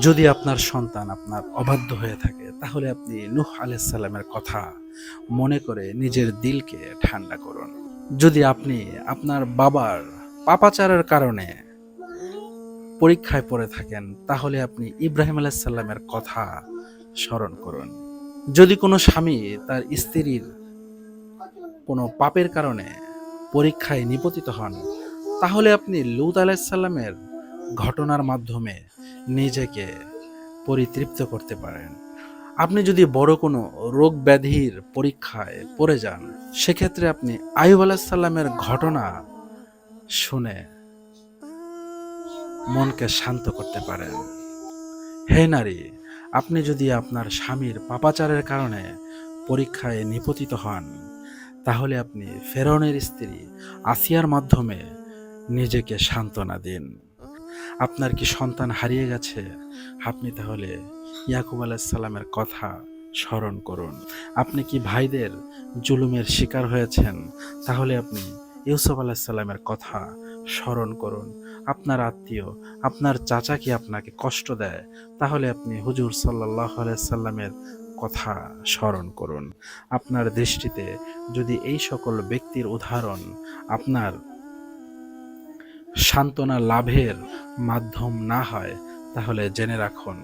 যদি আপনার সন্তান আপনার অবাধ্য হয়ে থাকে, তাহলে আপনি নুহ আলাইসাল্লামের কথা মনে করে নিজের দিলকে ঠান্ডা করুন। যদি আপনি আপনার বাবার পাপাচারের কারণে পরীক্ষায় পড়ে থাকেন, তাহলে আপনি ইব্রাহিম আলাইসাল্লামের কথা স্মরণ করুন। যদি কোনো স্বামী তার স্ত্রীর কোনো পাপের কারণে পরীক্ষায় নিপতিত হন, তাহলে আপনি লুত আলাইসাল্লামের ঘটনার মাধ্যমে নিজেকে পরিতৃপ্ত করতে পারেন। আপনি যদি বড় কোনো রোগ ব্যাধির পরীক্ষায় পড়ে যান, সেক্ষেত্রে আপনি আয়ুব আলাহিসাল্লামের ঘটনা শুনে মনকে শান্ত করতে পারেন। হে নারী, আপনি যদি আপনার স্বামীর পাপাচারের কারণে পরীক্ষায় নিপতিত হন, তাহলে আপনি ফেরনের স্ত্রী আসিয়ার মাধ্যমে নিজেকে সান্ত্বনা দিন। আপনার কি সন্তান হারিয়ে গেছে? আপনি তাহলে ইয়াকুব আলাইসাল্লামের কথা স্মরণ করুন। আপনি কি ভাইদের জুলুমের শিকার হয়েছেন? তাহলে আপনি ইউসুফ আলাইসাল্লামের কথা স্মরণ করুন। আপনার আত্মীয়, আপনার চাচা কি আপনাকে কষ্ট দেয়? তাহলে আপনি হুজুর সাল্লাহ আলাইসাল্লামের কথা স্মরণ করুন। আপনার দৃষ্টিতে যদি এই সকল ব্যক্তির উদাহরণ আপনার সান্ত্বনা লাভের মাধ্যম না হয়, তাহলে জেনে রাখুন,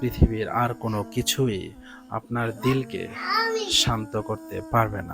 পৃথিবীর আর কোনো কিছুই আপনার দিলকে শান্ত করতে পারবে না।